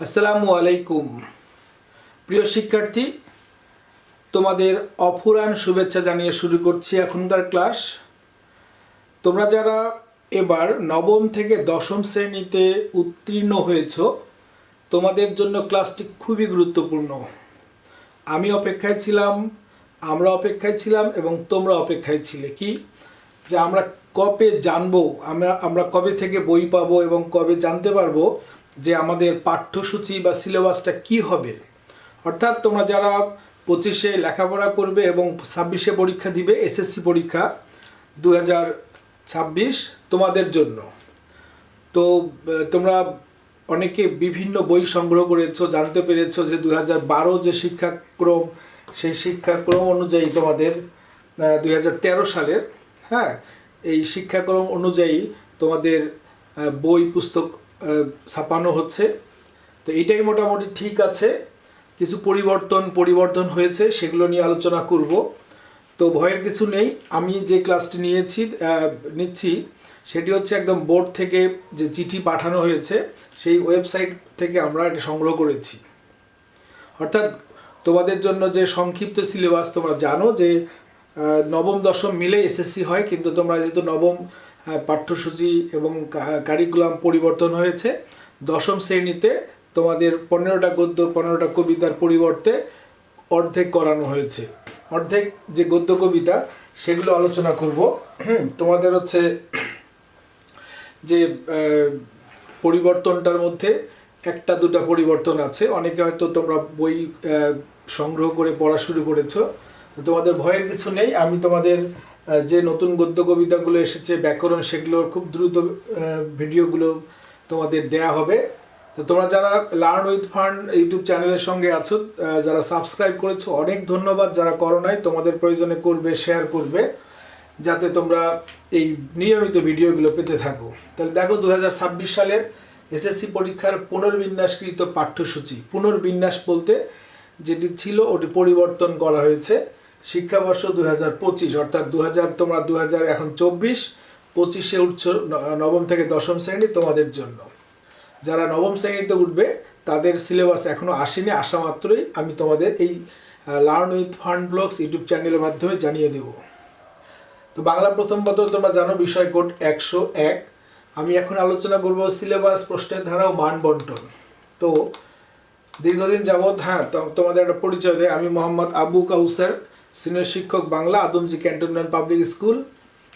আসসালামু আলাইকুম। প্রিয় শিক্ষার্থী, তোমাদের অফুরান শুভেচ্ছা জানিয়ে শুরু করছি এখনকার ক্লাস। তোমরা যারা এবার নবম থেকে দশম শ্রেণীতে উত্তীর্ণ হয়েছ, তোমাদের জন্য ক্লাসটি খুবই গুরুত্বপূর্ণ। আমি অপেক্ষায় ছিলাম, আমরা অপেক্ষায় ছিলাম এবং তোমরা অপেক্ষায় ছিলে। কি? যে আমরা কবে জানব, আমরা আমরা কবে থেকে বই পাবো এবং কবে জানতে পারব যে আমাদের পাঠ্যসূচি বা সিলেবাসটা কি হবে। অর্থাৎ তোমরা যারা পঁচিশে লেখাপড়া করবে এবং ছাব্বিশে পরীক্ষা দিবে, এসএসসি পরীক্ষা দু হাজার ছাব্বিশ তোমাদের জন্য। তো তোমরা অনেকে বিভিন্ন বই সংগ্রহ করেছ, জানতে পেরেছ যে দু হাজার বারো যে শিক্ষাক্রম, সেই শিক্ষাক্রম অনুযায়ী তোমাদের দুই হাজার তেরো সালের হ্যাঁ এই শিক্ষাক্রম অনুযায়ী তোমাদের বই, পুস্তক ছাপানো হচ্ছে। তো এটাই মোটামুটি ঠিক আছে। কিছু পরিবর্তন পরিবর্তন হয়েছে, সেগুলো নিয়ে আলোচনা করব। তো ভয়ের কিছু নেই। আমি যে ক্লাসটি নিয়েছি নিচ্ছি, সেটি হচ্ছে একদম বোর্ড থেকে যে চিঠি পাঠানো হয়েছে, সেই ওয়েবসাইট থেকে আমরা এটা সংগ্রহ করেছি। অর্থাৎ তোমাদের জন্য যে সংক্ষিপ্ত সিলেবাস, তোমরা জানো যে নবম, দশম মিলে এসএসসি হয়, কিন্তু তোমরা যেহেতু নবম পাঠ্যসূচি এবং কারিকুলাম পরিবর্তন হয়েছে। দশম শ্রেণীতে তোমাদের পনেরোটা গদ্য, পনেরোটা কবিতার পরিবর্তে অর্ধেক করানো হয়েছে। অর্ধেক যে গদ্য, কবিতা, সেগুলো আলোচনা করব। তোমাদের হচ্ছে যে পরিবর্তনটার মধ্যে একটা, দুটা পরিবর্তন আছে। অনেকে হয়তো তোমরা বই সংগ্রহ করে পড়া শুরু করেছ। তোমাদের ভয়ের কিছু নেই। আমি তোমাদের যে নতুন গদ্য কবিতাগুলো এসেছে, ব্যাকরণ সেগুলোর খুব দ্রুত ভিডিওগুলো তোমাদের দেয়া হবে। তো তোমরা যারা লার্ন উইথ ফান্ড ইউটিউব চ্যানেলের সঙ্গে আছো যারা সাবস্ক্রাইব করেছ, অনেক ধন্যবাদ। যারা করো নাই, তোমাদের প্রয়োজনে করবে শেয়ার করবে, যাতে তোমরা এই নিয়মিত ভিডিওগুলো পেতে থাকো। তাহলে দেখো দু হাজার ছাব্বিশ সালের এসএসসি পরীক্ষার পুনর্বিন্যাসকৃত পাঠ্যসূচি। পুনর্বিন্যাস বলতে যেটি ছিল, ওটি পরিবর্তন করা হয়েছে। শিক্ষাবর্ষ দু হাজার পঁচিশ, অর্থাৎ দু হাজার তোমরা দু হাজার এখন চব্বিশ, পঁচিশে উঠছ নবম থেকে দশম শ্রেণি তোমাদের জন্য। যারা নবম শ্রেণীতে উঠবে, তাদের সিলেবাস এখনও আসেনি, আসা মাত্রই আমি তোমাদের এই learn with fund blogs YouTube চ্যানেলের মাধ্যমে জানিয়ে দেবো। তো বাংলা প্রথম পত্র তোমরা জানো, বিষয় কোড একশো এক। আমি এখন আলোচনা করব সিলেবাস প্রশ্নের ধারা ও মান বন্টন। তো দীর্ঘদিন যাবৎ হ্যাঁ তোমাদের একটা পরিচয় দেয় আমি মোহাম্মদ আবু কাউসার সিনিয়র শিক্ষক Bangla Adamjee cantonment public school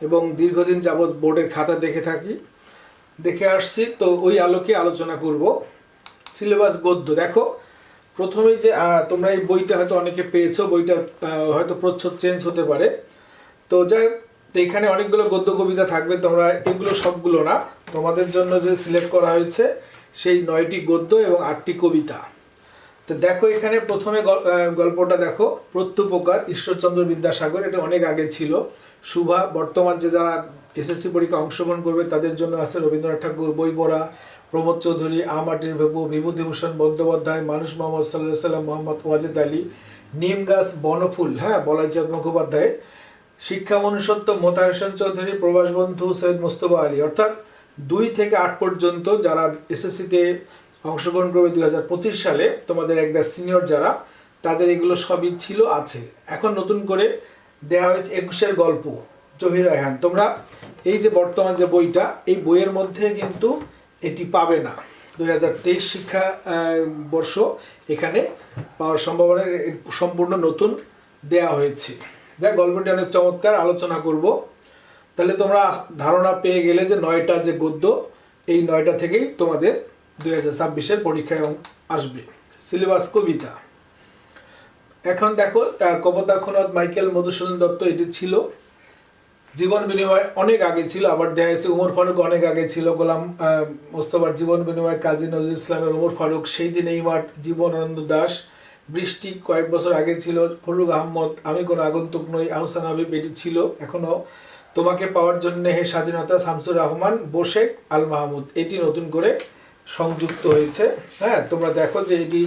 এবং দীর্ঘদিন যাবৎ বোর্ডের খাতা দেখে থাকি। দেখে আসছি তো ওই আলোকে আলোচনা করব। সিলেবাস গদ্য দেখো প্রথমেই যে তোমরা এই বইটা হয়তো অনেকে পেয়েছ বইটার আহ, হয়তো প্রচ্ছদ চেঞ্জ হতে পারে। তো যাই তো এখানে অনেকগুলো গদ্য কবিতা থাকবে তোমরা এগুলো সবগুলো না। তোমাদের জন্য যে সিলেক্ট করা হয়েছে সেই নয়টি গদ্য এবং আটটি কবিতা। তো দেখো এখানে প্রথমে গল্পটা দেখো। প্রত্যুপকার, ঈশ্বরচন্দ্র বিদ্যাসাগর, এটা অনেক আগে ছিল। শুভা বর্তমান যে যারা এসএসসি পরীক্ষা অংশগ্রহণ করবে, তাদের জন্য আছে রবীন্দ্রনাথ ঠাকুর বই পড়া প্রমোদ চৌধুরী আমাটির ভেপু, বিভূতিভূষণ বন্দ্যোপাধ্যায়, মানুষ মোহাম্মদ সাল্লাহ সাল্লাম মোহাম্মদ ওয়াজেদ আলী, নিম গাছ, বনফুল হ্যাঁ বলাইচাঁদ মুখোপাধ্যায়, শিক্ষা মনুষ্যত্ব মোতাহার হোসেন চৌধুরী প্রবাস বন্ধু সৈয়দ মুস্তফা আলী। অর্থাৎ দুই থেকে আট পর্যন্ত যারা এসএসসিতে অংশগ্রহণ করবে দুই হাজার পঁচিশ সালে। তোমাদের একটা সিনিয়র যারা, তাদের এগুলো সবই ছিল, আছে। এখন নতুন করে দেওয়া হয়েছে একুশের গল্প, জহির রায়হান। তোমরা এই যে বর্তমান যে বইটা, এই বইয়ের মধ্যে কিন্তু এটি পাবে না। দুই হাজার তেইশ শিক্ষা বর্ষ এখানে পাওয়ার সম্ভাবনা, সম্পূর্ণ নতুন দেয়া হয়েছে। দেখ গল্পটি অনেক চমৎকার, আলোচনা করব। তাহলে তোমরা ধারণা পেয়ে গেলে যে নয়টা যে গদ্য, এই নয়টা থেকেই তোমাদের দুই হাজার ছাব্বিশের পরীক্ষায় আসবে। সিলেবাস কবিতা। এখন দেখো আহ, কপোতাক্ষনাথ মাইকেল মধুসূদন দত্ত এটি ছিল। জীবন বিনিময় অনেক আগে ছিল আবার দেখা যাচ্ছে উমর ফারুক অনেক আগে ছিল। গোলাম মোস্তফার জীবন বিনিময় কাজী নজরুল ইসলামের উমর ফারুক সেই দিন এই মাঠ জীবনানন্দ দাস। বৃষ্টি কয়েক বছর আগে ছিল ফরুক আহমদ আমি কোনো আগন্তুক নই আহসান হাবিব এটি ছিল। এখনও তোমাকে পাওয়ার জন্য হে স্বাধীনতা শামসুর রহমান বোশেক আল মাহমুদ এটি নতুন করে সংযুক্ত হয়েছে। হ্যাঁ তোমরা দেখো যে এটি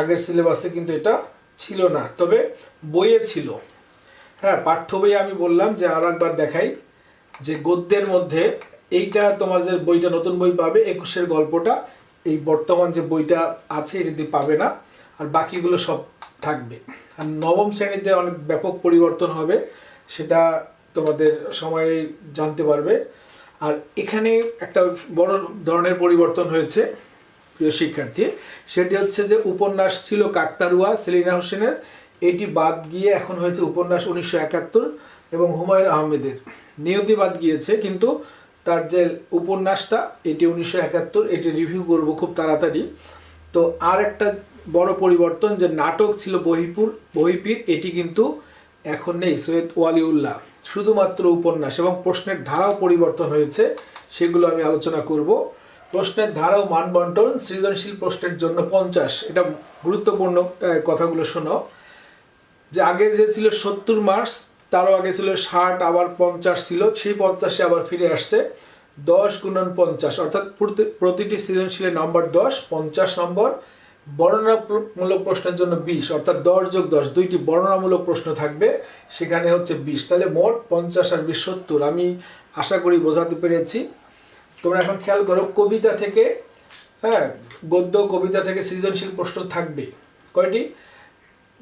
আগের সিলেবাসে কিন্তু এটা ছিল না, তবে বইয়ে ছিল। হ্যাঁ পাঠ্য বইয়ে আমি বললাম যে আর একবার দেখাই যে গদ্যের মধ্যে এইটা তোমার যে বইটা, নতুন বই পাবে, একুশের গল্পটা, এই বর্তমান যে বইটা আছে, এটিতে পাবে না, আর বাকিগুলো সব থাকবে। আর নবম শ্রেণীতে অনেক ব্যাপক পরিবর্তন হবে, সেটা তোমাদের সময়ে জানতে পারবে। আর এখানে একটা বড় ধরনের পরিবর্তন হয়েছে প্রিয় শিক্ষার্থী। সেটি হচ্ছে যে উপন্যাস ছিল কাকতারুয়া, সেলিনা হোসেনের। এটি বাদ গিয়ে এখন হয়েছে উপন্যাস উনিশশো একাত্তর এবং হুমায়ুন আহমেদের। নিয়তি বাদ গিয়েছে, কিন্তু তার যে উপন্যাসটা, এটি উনিশশো একাত্তর, এটি রিভিউ করব খুব তাড়াতাড়ি। তো আর একটা বড় পরিবর্তন, যে নাটক ছিল বহিপুর বহিপীর এটি কিন্তু এখন নেই, সৈয়দ ওয়ালিউল্লাহ। শুধুমাত্র উপন্যাস এবং প্রশ্নের ধারাও পরিবর্তন হয়েছে, সেগুলো আমি আলোচনা করব। প্রশ্নের ধারা ও মানবন্টন, সৃজনশীল প্রশ্নের জন্য পঞ্চাশ। এটা গুরুত্বপূর্ণ কথাগুলো শোনো। যে আগে যে ছিল সত্তর মার্কস, তারও আগে ছিল ষাট, আবার পঞ্চাশ ছিল, সেই পঞ্চাশে আবার ফিরে আসছে। দশ গুণন পঞ্চাশ, অর্থাৎ প্রতি- প্রতিটি সৃজনশীলের নম্বর দশ, পঞ্চাশ নম্বর। বর্ণনামূলক প্রশ্নের জন্য বিশ, অর্থাৎ দশ যোগ দশ, দুইটি বর্ণনামূলক প্রশ্ন থাকবে। সেখানে হচ্ছে বিশ। তাহলে মোট পঞ্চাশ আর বিশ সত্তর। আমি আশা করি বোঝাতে পেরেছি। তোমরা এখন খেয়াল করো, কবিতা থেকে হ্যাঁ গদ্য, কবিতা থেকে সৃজনশীল প্রশ্ন থাকবে। কয়টি?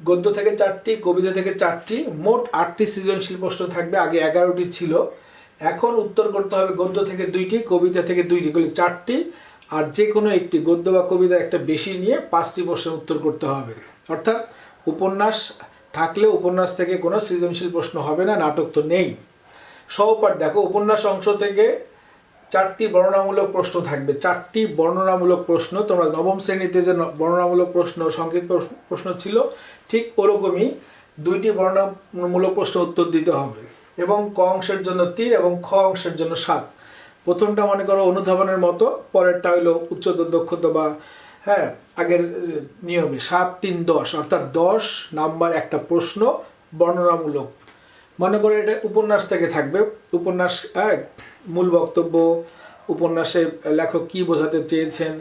গদ্য থেকে চারটি, কবিতা থেকে চারটি, মোট আটটি সৃজনশীল প্রশ্ন থাকবে। আগে এগারোটি ছিল। এখন উত্তর করতে হবে গদ্য থেকে দুইটি, কবিতা থেকে দুইটি। করলে চারটি। আর যে কোনো একটি গদ্য বা কবিতা একটা বেশি নিয়ে পাঁচটি প্রশ্নের উত্তর করতে হবে। অর্থাৎ উপন্যাস থাকলে উপন্যাস থেকে কোনো সৃজনশীল প্রশ্ন হবে না, নাটক তো নেই। সহপাঠ দেখো, উপন্যাস অংশ থেকে চারটি বর্ণনামূলক প্রশ্ন থাকবে। চারটি বর্ণনামূলক প্রশ্ন, তোমরা নবম শ্রেণীতে যে বর্ণনামূলক প্রশ্ন, সংক্ষিপ্ত প্রশ্ন- ছিল, ঠিক ওরকমই দুইটি বর্ণনামূলক প্রশ্ন উত্তর দিতে হবে। এবং ক অংশের জন্য তিন এবং খ অংশের জন্য সাত। প্রথমটা মনে করো অনুধাবনের মতো পরেরটা হলো উচ্চতর দক্ষতা বা হ্যাঁ আগের নিয়মে সাত তিন দশ অর্থাৎ দশ নাম্বার একটা প্রশ্ন বর্ণনামূলক। মনে করো এটা উপন্যাস থেকে থাকবে। উপন্যাস হ্যাঁ, মূল বক্তব্য উপন্যাসে লেখক কি বোঝাতে চেয়েছেন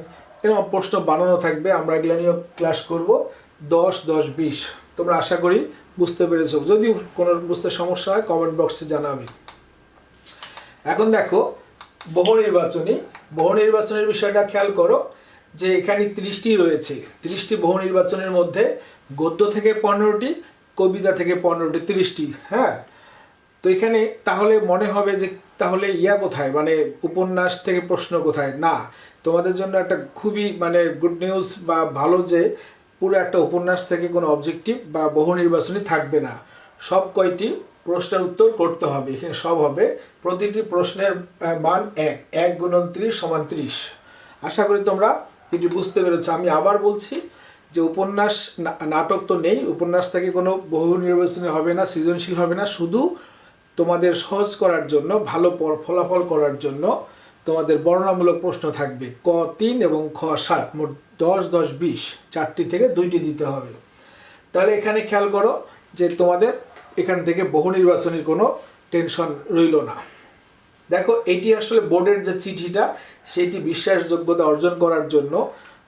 এরকম প্রশ্ন বানানো থাকবে। আমরা এগুলো নিয়েও ক্লাস করব। দশ দশ বিশ। তোমরা আশা করি বুঝতে পেরেছ। যদি কোনো বুঝতে সমস্যা হয় কমেন্ট বক্সে জানাবে। এখন দেখো বহু নির্বাচনী বিষয়টা খেয়াল করো যে এখানে ত্রিশটি রয়েছে। ত্রিশটি বহু নির্বাচনের মধ্যে গদ্য থেকে পনেরোটি, কবিতা থেকে পনেরোটি, ত্রিশটি হ্যাঁ? তো এখানে তাহলে মনে হবে যে তাহলে ইয়া কোথায়? মানে উপন্যাস থেকে প্রশ্ন কোথায়? না। তোমাদের জন্য একটা খুবই মানে গুড নিউজ বা ভালো যে পুরো একটা উপন্যাস থেকে কোনো অবজেক্টিভ বা বহু নির্বাচনী থাকবে না। সব কয়টি প্রশ্নের উত্তর করতে হবে। এখানে সব হবে। প্রতিটি প্রশ্নের মান এক। এক গুণন ত্রিশ সমান ত্রিশ। আশা করি তোমরা এটি বুঝতে পেরেছ। আমি আবার বলছি যে উপন্যাস নাটক তো নেই। উপন্যাস থেকে কোনো বহু নির্বাচনী হবে না, সৃজনশীল হবে না। শুধু তোমাদের সহজ করার জন্য, ভালো ফলাফল করার জন্য তোমাদের বর্ণনামূলক প্রশ্ন থাকবে। ক তিন এবং খ সাত, মোট দশ দশ, বিশ, চারটি থেকে দুইটি দিতে হবে। তাহলে এখানে খেয়াল করো যে তোমাদের এখান থেকে বহু নির্বাচনের কোনো টেনশন রইল না। দেখো, এটি আসলে বোর্ডের যে চিঠিটা, সেটি বিশ্বাসযোগ্যতা অর্জন করার জন্য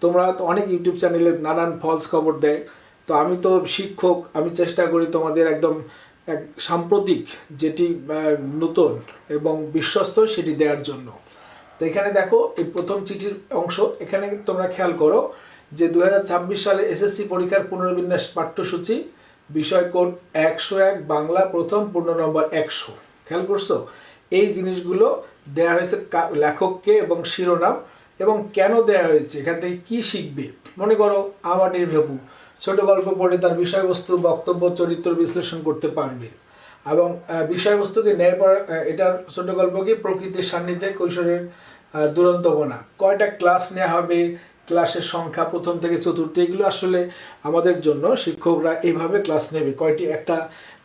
তোমরা তো অনেক ইউটিউব চ্যানেলে নানান ফলস খবর দেয়। তো আমি তো শিক্ষক, আমি চেষ্টা করি তোমাদের একদম এক সাম্প্রতিক যেটি নতুন এবং বিশ্বস্ত সেটি দেওয়ার জন্য। তো এখানে দেখো, এই প্রথম চিঠির অংশ, এখানে তোমরা খেয়াল করো যে দু হাজার ছাব্বিশ সালে এসএসসি পরীক্ষার পুনর্বিন্যাস পাঠ্যসূচি বিষয় কোড একশো এক, বাংলা প্রথম পূর্ণ নম্বর একশো। খেয়াল করছ? এই জিনিসগুলো দেয়া হয়েছে লেখককে এবং শিরোনাম এবং কেন দেয়া হয়েছে, এখান থেকে কি শিখবে? মনে করো আমাটির ভেপু ছোট গল্প পড়ে তার বিষয়বস্তু, বক্তব্য, চরিত্র বিশ্লেষণ করতে পারবে এবং বিষয়বস্তুকে ন্যায় এটার ছোট গল্প কি? প্রকৃতির সান্নিধ্যে কৈশোরের দুরন্তপনা কয়টা ক্লাস নেওয়া হবে? ক্লাসের সংখ্যা প্রথম থেকে চতুর্থ, এগুলো আসলে আমাদের জন্য শিক্ষকরা এইভাবে ক্লাস নেবে, কয়টি, একটা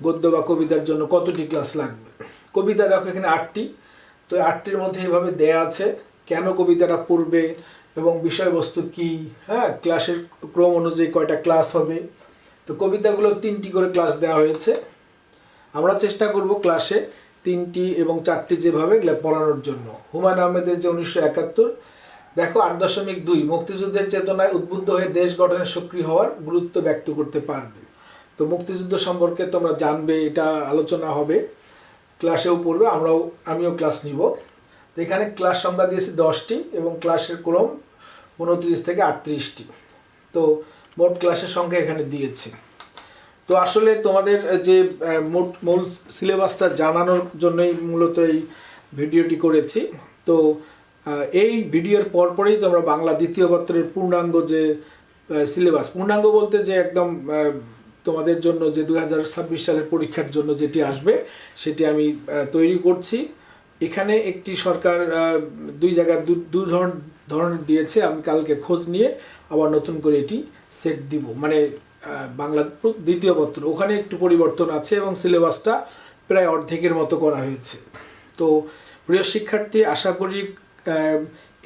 গদ্য বা কবিতার জন্য কতটি ক্লাস লাগবে? কবিতা দেখো এখানে আটটি, তো আটটির মধ্যে এইভাবে দেয়া আছে কেন কবিতাটা পড়বে এবং বিষয়বস্তু কি হ্যাঁ ক্লাসের ক্রম অনুযায়ী কয়টা ক্লাস হবে। তো কবিতাগুলো তিনটি করে ক্লাস দেওয়া হয়েছে। আমরা চেষ্টা করব ক্লাসে তিনটি এবং চারটি যেভাবে পড়ানোর জন্য। হুমায়ুন আহমেদের যে উনিশশো একাত্তর দেখো, আট দশমিক দুই, মুক্তিযুদ্ধের চেতনায় উদ্বুদ্ধ হয়ে দেশ গঠনে সক্রিয় হওয়ার গুরুত্ব ব্যক্ত করতে পারবে। তো মুক্তিযুদ্ধ সম্পর্কে তোমরা জানবে, এটা আলোচনা হবে। ক্লাসেও পড়বে, আমরাও, আমিও ক্লাস নিব। তো এখানে ক্লাস সংখ্যা দিয়েছি দশটি এবং ক্লাসের ক্রম উনত্রিশ থেকে আটত্রিশটি। তো মোট ক্লাসের সংখ্যা এখানে দিয়েছে। তো আসলে তোমাদের যে মোট, মূল সিলেবাসটা জানানোর জন্যই মূলত এই ভিডিওটি করেছি। তো এই ভিডিওর পরপরই তোমরা বাংলা দ্বিতীয় পত্রের পূর্ণাঙ্গ যে সিলেবাস পূর্ণাঙ্গ বলতে যে একদম তোমাদের জন্য যে দু হাজার ছাব্বিশ সালের পরীক্ষার জন্য যেটি আসবে, সেটি আমি তৈরি করছি। এখানে একটি সরকার দুই জায়গায় দু- ধরনের দিয়েছে। আমি কালকে খোঁজ নিয়ে আবার নতুন করে এটি সেট দিব। মানে বাংলা দ্বিতীয় পত্র। ওখানে একটু পরিবর্তন আছে এবং সিলেবাসটা প্রায় অর্ধেকের মতো করা হয়েছে। তো, প্রিয় শিক্ষার্থী, আশা করি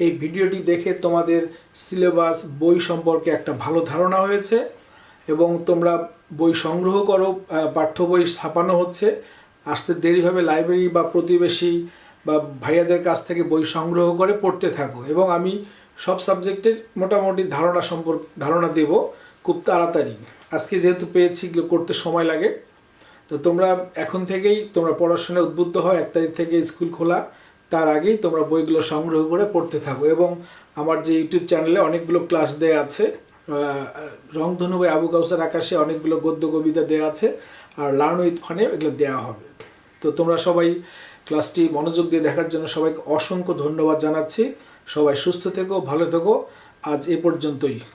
এই ভিডিওটি দেখে তোমাদের সিলেবাস, বই সম্পর্কে একটা ভালো ধারণা হয়েছে এবং তোমরা বই সংগ্রহ করো পাঠ্য বই ছাপানো হচ্ছে। আসতে দেরি হবে, লাইব্রেরি বা প্রতিবেশী বা ভাইয়াদের কাছ থেকে বই সংগ্রহ করে পড়তে থাকো এবং আমি সব সাবজেক্টের মোটামুটি ধারণা সম্পর্কে, ধারণা দেব খুব তাড়াতাড়ি। আজকে যেহেতু পেয়েছি করতে সময় লাগে। তো তোমরা এখন থেকেই তোমরা পড়াশোনায় উদ্বুদ্ধ হয় এক তারিখ থেকে স্কুল খোলা। তার আগেই তোমরা বইগুলো সংগ্রহ করে পড়তে থাকো। এবং আমার যে ইউটিউব চ্যানেলে অনেকগুলো ক্লাস দেয়া আছে রংধনু ভাই, আবু কাউসার আকাশে অনেকগুলো গদ্য কবিতা দেওয়া আছে, আর লার্ন উইথ ফানে এগুলো দেওয়া হবে। তো তোমরা সবাই ক্লাসটি মনোযোগ দিয়ে দেখার জন্য সবাইকে অসংখ্য ধন্যবাদ জানাচ্ছি। সবাই সুস্থ থেকো, ভালো থেকো। আজ এ পর্যন্তই।